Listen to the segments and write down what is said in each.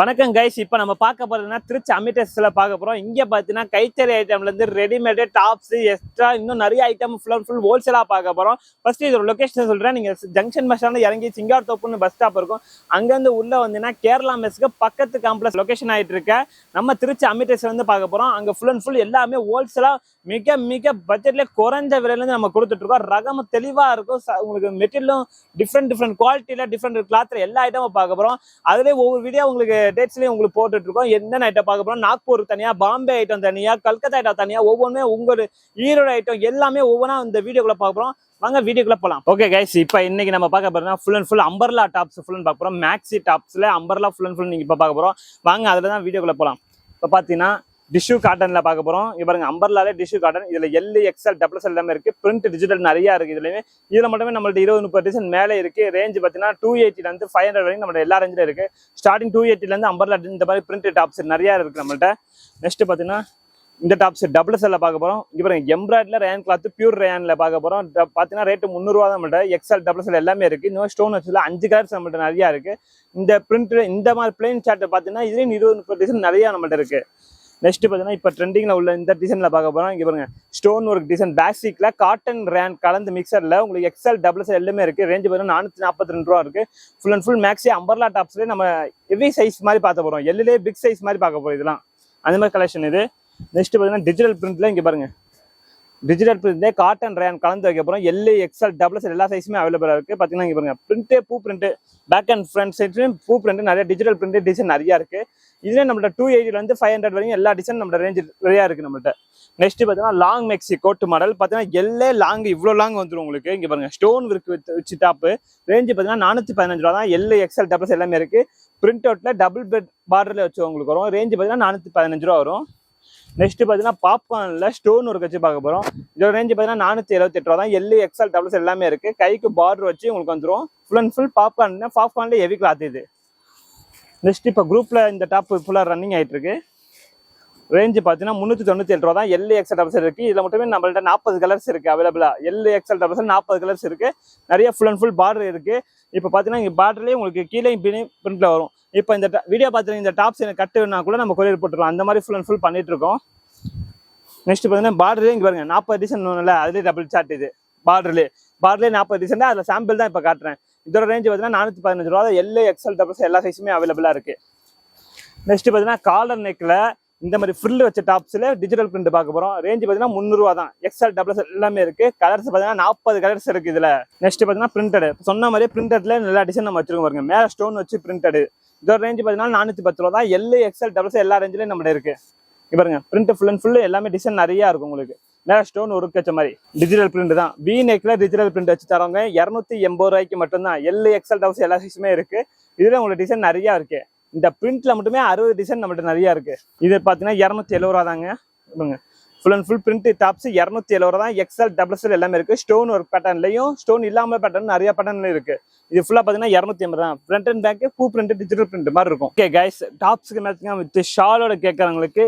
வணக்கம் கைஸ் இப்போ நம்ம பார்க்க போகிறதுனா திருச்சி அமிட்டஸில் பார்க்க போறோம். இங்கே பார்த்தீங்கன்னா கைத்தறி ஐட்டம்ல இருந்து ரெடிமேடு டாப்ஸ் எக்ஸ்ட்ரா இன்னும் நிறைய ஐட்டம் ஃபுல் அண்ட் ஃபுல் ஹோல்சேலாக பார்க்க போறோம். ஃபஸ்ட்டு இது ஒரு லொக்கேஷன் சொல்றேன். நீங்கள் ஜங்ஷன் பஸ் ஸ்டாண்ட்ல இறங்கி சிங்கார் தோப்புன்னு பஸ் ஸ்டாப் இருக்கும். அங்கேருந்து உள்ள வந்தீங்கன்னா கேரளா மெஸ்க்கு பக்கத்து காம்ப்ளெக்ஸ் லொகேஷன் ஆகிட்டு இருக்க. நம்ம திருச்சி அமிட்டஸ் வந்து பார்க்க போறோம். அங்கே ஃபுல் அண்ட் ஃபுல் எல்லாமே ஹோல்சேலா மிக மிக பட்ஜெட்ல குறைஞ்ச விலையிலேருந்து நம்ம கொடுத்துட்ருக்கோம் ரகமும் ரகம் தெளிவா இருக்கும். உங்களுக்கு மெட்டீரியலும் டிஃப்ரெண்ட் டிஃப்ரெண்ட் குவாலிட்டியில டிஃப்ரெண்ட் கிளாத்தில் எல்லா ஐட்டமும் பார்க்க போறோம். அதுலேயே ஒவ்வொரு வீடியோ உங்களுக்கு டேட்ஸ்லையும் உங்களுக்கு போட்டுட்ருக்கோம். என்னென்ன ஐட்டம் பார்க்க போகிறோம் நாக்பூர் தனியாக பாம்பே ஐட்டம் தனியாக கல்கத்தா ஐட்டம் தனியாக ஒவ்வொன்றுமே உங்களோட ஈரோடு ஐட்டம் எல்லாமே ஒவ்வொன்றா இந்த வீடியோக்குள்ள பார்க்க போகிறோம் வாங்க வீடியோக்குள்ள போகலாம் ஓகே கைஸ் இப்போ இன்னைக்கு நம்ம பார்க்க போறோம்னா full and full umbrella tops full பார்க்க போகிறோம் மேக்ஸி டாப்ஸில் அம்பர்லா ஃபுல் அண்ட் ஃபுல் நீங்கள் இப்போ பார்க்க போகிறோம் வாங்க அதில் தான் வீடியோக்குள்ளே போகலாம் இப்போ பார்த்தீங்கன்னா டிஷ்யூ காட்டன்ல பார்க்க போறோம். இங்க பாருங்க அம்பர்லாலே டிஷ்யூ காட்டன். இதுல எல்லு எக்ஸ்எல் டபுள் எல்லாமே இருக்கு. பிரிண்ட் டிஜிட்டல் நிறைய இருக்கு இதுலயுமே. இதுல மட்டுமே நம்மள்ட்ட இருபது முப்பது டிசைன் மேலே இருக்கு. ரேஞ்ச் பாத்தீங்கன்னா டூ எயிட்டில இருந்து ஃபைவ் ஹண்ட்ரட் வரைக்கும் நம்மளோட எல்லா ரேஞ்சிலும் இருக்கு. ஸ்டார்டிங் டூ எயிட்டில இருந்து அம்பர்லா இந்த மாதிரி பிரிண்ட் டாப்ஸ் நிறைய இருக்கு நம்மள்ட்ட. நெக்ஸ்ட் பாத்தீங்கன்னா இந்த டாப்ஸ் டபுள் செல்ல பார்க்க போகிறோம் இப்போ பாருங்க எம்ப்ராய்டரில் ரேன் கிளாத் பியூர் ரேனில் பார்க்க போகிறோம் பார்த்தீங்கன்னா ரேட்டு முந்நூறுவா தான் நம்மள்ட்ட. எக்ஸ்எல் டபுள் செல் எல்லாமே இருக்குது இந்த மாதிரி ஸ்டோன் வச்சுல அஞ்சு கலர்ஸ் நம்மள்ட்ட நிறையா இருக்குது இந்த பிரிண்ட் இந்த மாதிரி பிளெயின் ஷார்ட் பார்த்தீங்கன்னா இதுலேயும் இருபது முப்பது டிசைன் நிறையா நம்மள்ட்ட இருக்குது நெக்ஸ்ட் பார்த்தீங்கன்னா இப்போ ட்ரெண்டிங்ல உள்ள இந்த டிசைன்ல பார்க்க போறோம். இங்கே பாருங்க. ஸ்டோன் ஒர்க் டிசைன் பேசிக்ல காட்டன் ரேன் கலந்து மிக்சர்ல உங்களுக்கு எக்ஸ்எல் டபுள் எல்லாமே இருக்கு. ரேஞ்ச் பார்த்தீங்கன்னா நானூத்தி நாற்பத்தி ரெண்டு ரூபா இருக்கு. Full and full maxi umbrella டாப்ஸ்லேயே நம்ம ஹெவி சைஸ் மாதிரி பார்க்க போறோம். எல்லே பிக் சைஸ் மாதிரி பார்க்க போறோம் இதெல்லாம். அந்த மாதிரி கலெக்ஷன் இது. நெக்ஸ்ட் பார்த்தீங்கன்னா டிஜிட்டல் பிரிண்ட்ல இங்கே பாருங்க. டிஜிட்டல் பிரிண்ட்லே காட்டன் ரேன் கலந்து வைக்க போகிறோம் எல்லு எக்ஸ்எல் டபுள் எக்ஸ்எல் எல்லா சைஸுமே அவைலபிளாக இருக்குது பார்த்தீங்கன்னா இங்கே பாருங்க பிரிண்ட்டு பூ பிரிண்ட் பேக் அண்ட் ஃப்ரண்ட் சைட்லயும் பூ பிரிண்ட் நிறைய டிஜிட்டல் பிரிண்ட் டிசைன் நிறையா இருக்குது இதுலேயே நம்மள்ட்ட டூ எயிட்டிலேருந்து ஃபைவ் ஹண்ட்ரட் வரைக்கும் எல்லா டிசைன் நம்மளோட ரேஞ்ச் நிறையா இருக்குது நம்மள்ட்ட. நெக்ஸ்ட் பார்த்தீங்கன்னா லாங் மெக்ஸி கோட் மாடல் பார்த்தீங்கன்னா எல்லே லாங் இவ்வளோ லாங் வந்துடும் உங்களுக்கு. இங்கே பாருங்கள் ஸ்டோன் விற்கு வச்சு டாப்பு ரேஞ்சு பார்த்தீங்கன்னா நானூற்றி பதினஞ்சு ரூபா தான். எல்லு எக்ஸ்எல் டபுள்ஸ் எல்லாமே இருக்குது பிரிண்ட் அவுட்டில் டபுள் பெட் பார்டரில் வச்சு உங்களுக்கு வரும். ரேஞ்சு பார்த்தீங்கன்னா நானூற்றி பதினஞ்சு ரூபா வரும். நெக்ஸ்ட் பார்த்தீங்கன்னா பாப்கார்னில் ஸ்டோன் ஒர்க் வச்சு பார்க்க போகிறோம் இதோட ரேஞ்சு பார்த்தீங்கன்னா நானூற்றி எழுபத்தெட்டு ரூபா தான். எல்லு எக்ஸ்எல் டபுள்ஸ் எல்லாமே இருக்குது கைக்கு பார்டர் வச்சு உங்களுக்கு வந்துடும் ஃபுல் அண்ட் ஃபுல் பாப்கார்ன் பாப்கார்னில் ஹெவி கிளாத் இது. நெக்ஸ்ட் இப்போ குரூப்பில் இந்த டாப் ஃபுல்லாக ரன்னிங் ஆகிட்டு இருக்கு. ரேஞ்சு பார்த்தீங்கன்னா முந்நூற்றி தொண்ணூற்றி எட்டு ரூபா தான் எல் எக்ஸல் டபுள்ஸ் இருக்கு. இதில் மட்டுமே நம்மள்ட்ட நாற்பது கலர்ஸ் இருக்கு அவைலபிளாக எல் எக்ஸல் டபுள்ஸ் நாற்பது கலர்ஸ் இருக்கு. நிறைய ஃபுல் அண்ட் ஃபுல் பார்டர் இருக்கு. இப்போ பார்த்தீங்கன்னா இங்கே பார்டர்லேயே உங்களுக்கு கீழே பிரிண்ட்ல வரும். இப்போ இந்த வீடியோ பார்த்துட்டு இந்த டாப்ஸ் எனக்கு கட்டுனா கூட நம்ம கொரியர் போட்டுருவோம் அந்த மாதிரி ஃபுல் அண்ட் ஃபுல் பண்ணிட்டு இருக்கோம். நெக்ஸ்ட் பார்த்தீங்கன்னா பார்டர்லேயே இங்கே பாருங்க நாற்பது டிசைன் ஒன்றுல அதுலேயே டபுள் சார்ட் இது. பார்டர்லேயே பார்டர்லேயே நாற்பது டிசைன் அதில் சாம்பிள் தான் இப்போ காட்டுறேன். இதோட ரேஞ்ச் பார்த்தீங்கன்னா நானூற்றி பதினஞ்சு ரூபா எல் எக்ஸல் டபுள்ஸ் எல்லா சைஸுமே அவைலபிளாக இருக்கு. நெக்ஸ்ட் பார்த்தீங்கன்னா காலர் நெக்கில் இந்த மாதிரி ஃப்ரில் வச்ச டாப்ஸில் டிஜிட்டல் பிரிண்ட் பார்க்க போகிறோம் ரேஞ்ச் பார்த்தீங்கன்னா முந்நூறுவா தான். எக்ஸ்எல் டபுள்ஸ் எல்லாமே இருக்குது கலர்ஸ் பார்த்தீங்கன்னா நாற்பது கலர்ஸ் இருக்குது இதில். நெக்ஸ்ட் பார்த்தீங்கன்னா பிரிண்டடு சொன்ன மாதிரி பிரிண்டடில் நல்லா டிசைன் நம்ம வச்சுருக்கோம் பாருங்க. மேலே ஸ்டோன் வச்சு பிரிண்டடு இதோட ரேஞ்ச் பார்த்தீங்கன்னா நானூற்றி பத்து ரூபா தான். எல் எக்ஸ்எல் டபுள்ஸ் எல்லா ரேஞ்சிலையும் நம்மகிட்ட இருக்குது இங்க பாருங்க. பிரிண்ட் ஃபுல் அண்ட் ஃபுல்லு எல்லாமே டிசைன் நிறையா இருக்கும் உங்களுக்கு. மேலே ஸ்டோன் ஒர்க் வச்ச மாதிரி. டிஜிட்டல் பிரிண்ட் தான். வி நெக்கில் டிஜிட்டல் பிரிண்ட் வச்சு தரவங்க இரநூத்தி எண்பது ரூபாய்க்கு மட்டும்தான். எல் எக்ஸ்எல் டபுள்ஸ் எல்லா சைஸுமே இருக்குது இதில் உங்களுக்கு டிசைன் நிறையா இருக்குது இந்த பிரிண்ட்ல மட்டுமே அறுபது டிசைன் நம்மகிட்ட நிறைய இருக்கு. இது பாத்தீங்கன்னா இரநூத்தி எழுபது ரூபா தாங்க full and full print tops இரநூத்தி எழுபது ரூபா தான். எக்ஸ்எல் டபுள் எல் எல்லாமே இருக்கு. ஸ்டோன் ஒரு பேட்டர்ன்லயும் ஸ்டோன் இல்லாமல் பேட்டர்ன் நிறைய பேட்டர்ன்ல இருக்கு. இது ஃபுல்லா பாத்தீங்கன்னா இரநூத்தி ஐம்பது தான். ஃப்ரண்ட் அண்ட் பேக் பூ பிரிண்ட் டிஜிட்டல் பிரிண்ட் மாதிரி இருக்கும். ஓகே கைஸ் டாப்ஸ்க்கு மேட்சிங்க வித் ஷாலோட கேட்கறவங்களுக்கு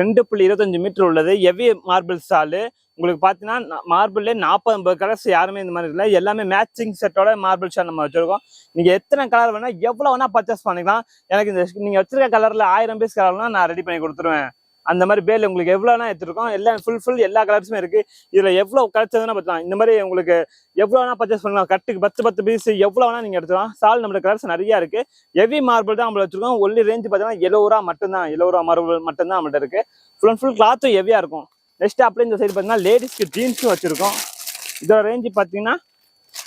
ரெண்டு புள்ளி இருபத்தஞ்சு மீட்டர் உள்ளது. எவ்வி மார்பிள் ஷாலு உங்களுக்கு பார்த்தீங்கன்னா மார்பிள்லே நாற்பது ஐம்பது கலர்ஸ் யாருமே இந்த மாதிரி இல்லை. எல்லாமே மேட்சிங் செட்டோட மார்பிள் ஷாட் நம்ம வச்சிருக்கோம். நீங்கள் எத்தனை கலர் வேணால் எவ்வளோ வேணால் பர்ச்சேஸ் பண்ணிக்கலாம். எனக்கு இந்த நீங்கள் வச்சிருக்க கலரில் ஆயிரம் பீஸ் கலர்லாம் நான் ரெடி பண்ணி கொடுத்துருவேன். அந்த மாதிரி பேல் உங்களுக்கு எவ்வளோனா எடுத்துருக்கோம். எல்லாம் ஃபுல் ஃபுல் எல்லா கலர்ஸுமே இருக்குது இதில் எவ்வளோ கிடைச்சதுன்னா பார்த்துக்கலாம். இந்த மாதிரி உங்களுக்கு எவ்வளோ வேணால் பர்ச்சேஸ் பண்ணலாம். கட்டுக்கு பத்து பத்து பீஸ் எவ்வளோ வேணால் நீங்கள் எடுத்துக்கலாம். சால் நம்மளோட கலர்ஸ் நிறையா இருக்குது ஹெவி மார்பிள் தான் நம்மள வச்சிருக்கோம். ஒன்லி ரேஞ்ச் பார்த்தீங்கன்னா எழுபது ரூபா மட்டும்தான். எழுபது ரூபா மார்பிள் மட்டும்தான் நம்மள்ட்ட இருக்கு. ஃபுல் அண்ட் ஃபுல் கிளாத்தும் ஹெவியாக இருக்கும். நெக்ஸ்ட் அப்படியே இந்த சைடு பார்த்தீங்கன்னா லேடிஸ்க்கு ஜீன்ஸும் வச்சுருக்கோம். இதோட ரேஞ்சு பார்த்தீங்கன்னா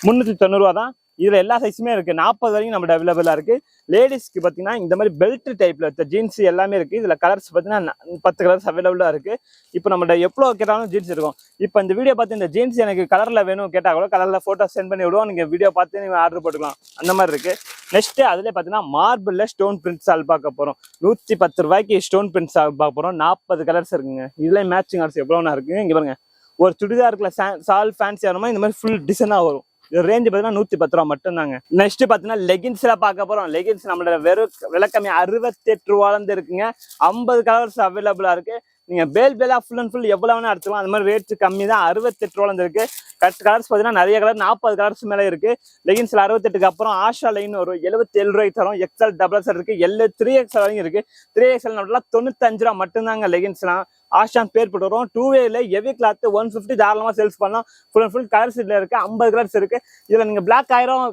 முந்நூற்றி தொண்ணூறுவா தான். இதில் எல்லா சைஸுமே இருக்குது நாற்பது வரைக்கும் நம்மள்ட்ட அவைலபிளாக இருக்குது லேடிஸ்க்கு பார்த்தீங்கன்னா இந்த மாதிரி பெல்ட் டைப்பில் இருக்க ஜீன்ஸ் எல்லாமே இருக்குது இதில் கலர்ஸ் பார்த்தீங்கன்னா பத்து கலர்ஸ் அவைலபிளாக இருக்குது இப்போ நம்மள்ட்ட எவ்வளோ கேட்டாலும் ஜீன்ஸ் இருக்கும். இப்போ இந்த வீடியோ பார்த்து இந்த ஜீன்ஸ் எனக்கு கலரில் வேணும் கேட்டால் கூட கலரில் ஃபோட்டோ சென்ட் பண்ணி விடுவோம். நீங்கள் வீடியோ பார்த்து நீங்கள் ஆர்டர் போட்டுக்கலாம். அந்த மாதிரி இருக்குது நெக்ஸ்ட்டு அதில் பார்த்தீங்கன்னா மார்பிளில் ஸ்டோன் பிரிண்ட் சால் பார்க்க போகிறோம் நூற்றி பத்து ரூபாய்க்கு ஸ்டோன் பிரிண்ட் சால் பார்க்க போகிறோம் நாற்பது கலர்ஸ் இருக்குங்க. இதில் மேட்சிங் கலர்ஸ் எவ்வளோனா இருக்குங்க இங்கே பாருங்க. ஒரு சுடிதாருக்குள்ள சால் ஃபேன்சி ஆனமா இந்த மாதிரி ஃபுல் டிசைனாக வரும். ரேஞ்ச் பார்த்தீங்கன்னா நூற்றி பத்து ரூபா மட்டும்தாங்க. நெக்ஸ்ட் பார்த்தீங்கன்னா லெகின்ஸ்ல பார்க்க போகிறோம் லெகின்ஸ் நம்மளோட வெறும் விளக்கமே அறுபத்தெட்டு ரூபாலேருந்து இருக்குங்க. ஐம்பது கலர்ஸ் அவைலபிளாக இருக்கு. நீங்க பேல் பேலா ஃபுல் அண்ட் ஃபுல் எவ்வளவு வேணா எடுத்துக்கலாம். அந்த மாதிரி ரேட் கம்மி தான். அறுபத்தெட்டு ரூபா இருக்கு. கட் கலர்ஸ் பார்த்தீங்கன்னா நிறைய கலர் நாற்பது கலர்ஸ் மேலே இருக்கு. லெகின்ஸ்ல அறுபத்தெட்டுக்கு அப்புறம் ஆஷா லைன் வரும் எழுபத்தி ஏழு ரூபாய்க்கு தரும். எக்ஸ்எல் டபுள் எக்ஸ்எல் இருக்கு. எல்லு த்ரீ எக்ஸ்எல் வரைக்கும் இருக்கு. த்ரீ எக்ஸ்எல் நம்மளாம் தொண்ணூத்தஞ்சு ரூபா மட்டும்தாங்க லெகின்ஸ்லாம் ஆஷான் பேர் போட்டு வரும் டூ வேல எவி கிளாத் ஒன் ஃபிஃப்டி தாராளமாக சேல்ஸ் பண்ணலாம். ஃபுல் அண்ட் ஃபுல் கலர் இதில் இருக்கு. ஐம்பது கலர்ஸ் இருக்கு. இதில் நீங்கள் பிளாக் ஆயிரம்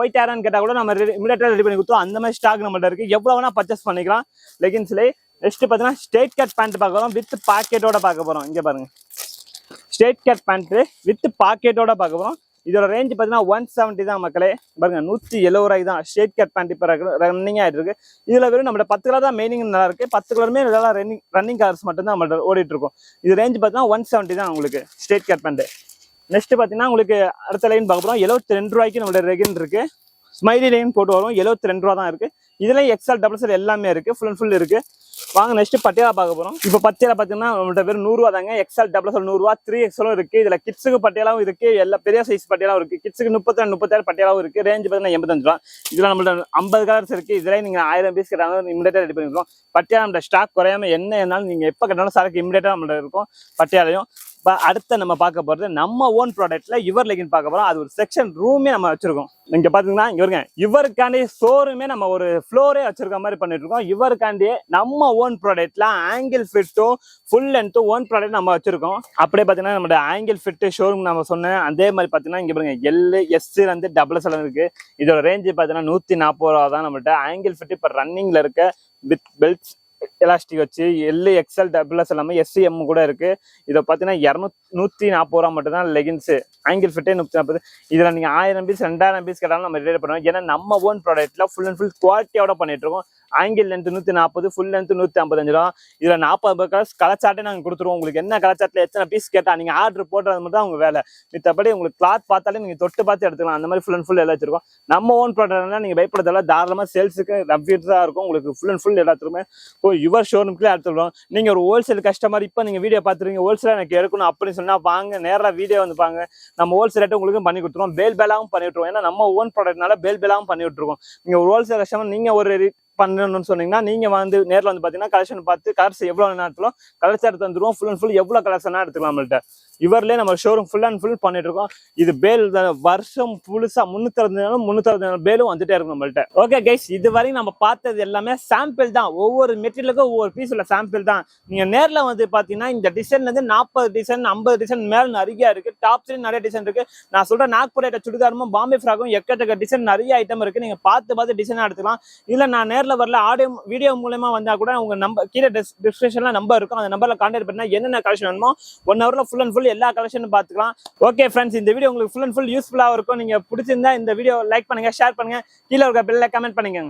ஒயிட் ஆயிரம் கேட்டால் கூட நம்ம இமீடியட்டாக ரெடி பண்ணி கொடுத்தோம் அந்த மாதிரி ஸ்டாக் நம்மள்ட்ட இருக்கு. எவ்வளோ வேணா பர்ச்சேஸ் பண்ணிக்கலாம். லெகின்ஸ்லேயே நெக்ஸ்ட் பார்த்தீங்கன்னா ஸ்ட்ரெயிட் கட் பேண்ட் பார்க்க போகிறோம் வித் பாக்கெட்டோட பார்க்க போகிறோம் இங்கே பாருங்க. ஸ்ட்ரெயிட் கட் பேண்ட்டு வித் பாக்கெட்டோட பார்க்க போகிறோம் இதோட ரேஞ்ச் பார்த்தீங்கன்னா ஒன் செவன்ட்டி தான் மக்களே. பாருங்க நூற்றி எழுபது ரூபாய் தான் ஷேட் கட் பேண்ட் இப்போ ரன்னிங் ஆகிட்டு இருக்கு இதில் வெறும் நம்மளோட பத்து கலர் தான் மெயினிங் நல்லா இருக்கு. பத்து கலருமே நல்லா ரன்னிங் ரன்னிங் கலர்ஸ் மட்டும் தான் நம்மள்ட்ட ஓடிட்டு இருக்கும் இது ரேஞ்ச் பார்த்தீங்கன்னா ஒன் செவன்ட்டி தான் உங்களுக்கு ஸ்ட்ரெயிட் கட் பேண்ட் நெக்ஸ்ட் பார்த்தீங்கன்னா உங்களுக்கு அடுத்த லைன் பார்க்க போகிறோம் எழுபத்தி ரெண்டு ரூபாய்க்கு நம்மளோட ரெகின் இருக்கு. ஸ்மைலி லைன் போட்டு வரும். எழுபத்தி ரெண்டு ரூபா தான் இருக்கு. இதுலயும் எக்ஸ்எல் டபுள் எல் எல்லாமே இருக்கு. ஃபுல் அண்ட் ஃபுல் இருக்கு. வாங்க நெக்ஸ்ட் பட்டியாலா பார்க்க போறோம். இப்போ பட்டியாலா பார்த்தீங்கன்னா நம்மள்ட்ட பேர் நூறுரூவா தாங்க. எக்ஸ்எல் டபுள் எஸ்எல் நூறுரூவா த்ரீ எக்ஸ்எலும் இருக்கு. இதுல கிட்ஸுக்கு பட்டியலாவும் இருக்கு. எல்லா பெரிய சைஸ் பட்டியாலாவும் இருக்கு. கிட்ஸுக்கு முப்பத்தி ரெண்டு முப்பத்தாறு பட்டியாலாவும் இருக்கு. ரேஞ்ச் பார்த்தீங்கன்னா எண்பத்தஞ்சு ரூபா. இதுல நம்மள்ட்ட ஐம்பது கலர்ஸ் இருக்கு. இதுல நீங்க ஆயிரம் பீஸ் கேட்டாலும் இமிடியா ரெடி பண்ணிருக்கோம் பட்டியாலா நம்ம ஸ்டாக் குறையாம என்ன இருந்தாலும் நீங்க எப்போ கேட்டாலும் சரக்கு இமிடியேட்டாக நம்மள்ட்ட இருக்கும். பட்டியாலையும் இப்போ அடுத்த நம்ம பார்க்க போகிறது நம்ம ஓன் ப்ராடக்ட்டில் யுவர் லெகின் பார்க்க போகிறோம் அது ஒரு செக்ஷன் ரூமே நம்ம வச்சிருக்கோம். இங்கே பார்த்தீங்கன்னா இங்கே வருங்க. இவருக்காண்டி ஷோரூமே நம்ம ஒரு ஃப்ளோரே வச்சிருக்க மாதிரி பண்ணிட்டு இருக்கோம் நம்ம ஓன் ப்ராடக்ட்டில் ஆங்கிள் ஃபிட்டும் ஃபுல் லென்த்தும் ஓன் ப்ராடக்ட் நம்ம வச்சிருக்கோம். அப்படியே பார்த்தீங்கன்னா நம்மளோட ஆங்கிள் ஃபிட்டு ஷோரூம் நம்ம சொன்னேன். அதே மாதிரி பார்த்தீங்கன்னா இங்கே பாருங்க. எல் எஸ்ஸுலேருந்து டபுள் செலவு இருக்குது இதோட ரேஞ்சு பார்த்தீங்கன்னா நூற்றி நாற்பது ரூபா தான் நம்மள்ட்ட ஆங்கிள் ஃபிட் இப்போ ரன்னிங்கில் இருக்க. வித் பெல்ட்ஸ் எலாஸ்டிக் வச்சு எல்லு எக்ஸ்எல் டபுள் எஸ் எல்லாமே எஸ்சிஎம் கூட இருக்கு. இதை பார்த்தீங்கன்னா இரநூத் நூற்றி நாற்பது ரூபா மட்டும் தான் லெகின்ஸு ஆங்கிள் ஃபிட்டே நூற்றி நாற்பது இதில் நீங்கள் ஆயிரம் பீஸ் ரெண்டாயிரம் பீஸ் கேட்டாலும் நம்ம ரெடி பண்ணுவோம். ஏன்னா நம்ம ஓன் ப்ராடக்ட்ல ஃபுல் அண்ட் ஃபுல் குவாலிட்டியோட பண்ணிட்டு இருக்கோம் ஆங்கிள் லென்த் நூற்றி நாற்பது ஃபுல் லென்த் நூற்றி ஐம்பத்தஞ்சு ரூபா. இதில் நாற்பது கலர்ஸ் கலச்சாட்டே நாங்கள் கொடுத்துருவோம். உங்களுக்கு என்ன கலச்சாட்டில் எத்தனை பீஸ் கேட்டால் நீங்கள் ஆர்டர் போடுறது மட்டும் தான் உங்கள் வேலை. மித்தபடி உங்களுக்கு கிளாத் பார்த்தாலே நீங்கள் தொட்டு பார்த்து எடுத்துக்கலாம். அந்த மாதிரி ஃபுல் அண்ட் ஃபுல் எல்லாம் வச்சிருக்கோம். நம்ம ஓன் ப்ராடக்ட்னா நீங்கள் பயப்படுறதால தாராளமாக சேல்ஸுக்கு ரவ்விட்டு தான் இருக்கும். உங்களுக்கு ஃபுல் அண்ட் ஃபுல் எல்லாத்துக்குமே. ஓ யுவர் ஷோரூம்க்குள்ளே எடுத்துருவோம் நீங்கள் ஒரு ஹோல்சேல் கஸ்டமர் இப்போ நீங்கள் வீடியோ பார்த்துருங்க ஹோல்சேலாக எனக்கு எடுக்கணும் அப்படின்னு சொன்னால் வாங்க நேராக வீடியோ வந்து பாங்க நம்ம ஹோல்சேல் ரேட்டு உங்களுக்கும் பண்ணி கொடுத்துருவோம். பேல் பேலாகவும் பண்ணி விட்ருவோம் ஏன்னா நம்ம ஓன் ப்ராடக்ட்னால பேல் பேலாகவும் பண்ணி விட்ருவோம் நீங்கள் ஒரு ஹோல்சேல் கஸ்டமர் நீங்கள் ஒரு பண்ணணும்னு சொன்னீங்கன்னா நீங்கள் வந்து நேரில் வந்து பார்த்தீங்கன்னா கலெக்ஷன் பார்த்து கலர்ஸ் எவ்வளோ நேரத்திலும் கலர்ஸ் எடுத்து வந்துருவோம் ஃபுல் அண்ட் ஃபுல் எவ்வளோ கலர்ஸ் எடுத்துக்கலாம் நம்மள்கிட்ட இவர்லேயே நம்ம ஷோரூம் ஃபுல் அண்ட் ஃபுல் பண்ணிட்டு இருக்கோம் இது பேல் வருஷம் புதுசா முன்னூத்தி அறுபது முன்னூத்தி நாள் பேலும் வந்துட்டே இருக்கும் நம்மள்ட்ட. ஓகே கைஸ் இது வரையும் நம்ம பார்த்தது எல்லாமே சாம்பிள் தான். ஒவ்வொரு மெட்டீரியலுக்கும் ஒவ்வொரு பீஸ் உள்ள சாம்பிள் தான். நீங்க நேர்ல வந்து பாத்தீங்கன்னா இந்த டிசைன்ல இருந்து நாற்பது டிசைன் ஐம்பது டிசைன் மேல நிறைய இருக்கு. டாப் த்ரீ நிறைய டிசைன் இருக்கு. நான் சொல்ற நாக்பூர் ஐட்ட சுடிதாரமும் பாம்பே ஃப்ராக்கும் எக்கச்சக்க டிசைன் நிறைய ஐட்டம் இருக்கு. நீங்க பார்த்து பார்த்து டிசைன் எடுத்துக்கலாம். இல்ல நான் நேர்ல வரல ஆடியோ வீடியோ மூலமா வந்தா கூட உங்க நம்பர் கீழே டிஸ்கிரிப்ஷன்ல நம்பர் இருக்கும். அந்த நம்பர்ல கான்டாக்ட் பண்ணா என்னென்ன கலெக்ஷன் வேணுமோ ஒன் ஹவர்ல ஃபுல் அண்ட் ஃபுல் எல்லா கலெக்ஷனும் பார்த்துக்கலாம். ஓகே ஃப்ரெண்ட்ஸ் இந்த வீடியோ உங்களுக்கு ஃபுல் அண்ட் ஃபுல் யூஸ்ஃபுல்லா இருக்கும். நீங்க பிடிச்சிருந்தா இந்த வீடியோ லைக் பண்ணுங்க ஷேர் பண்ணுங்க. கீழே இருக்க பெல்ல கமெண்ட் பண்ணுங்க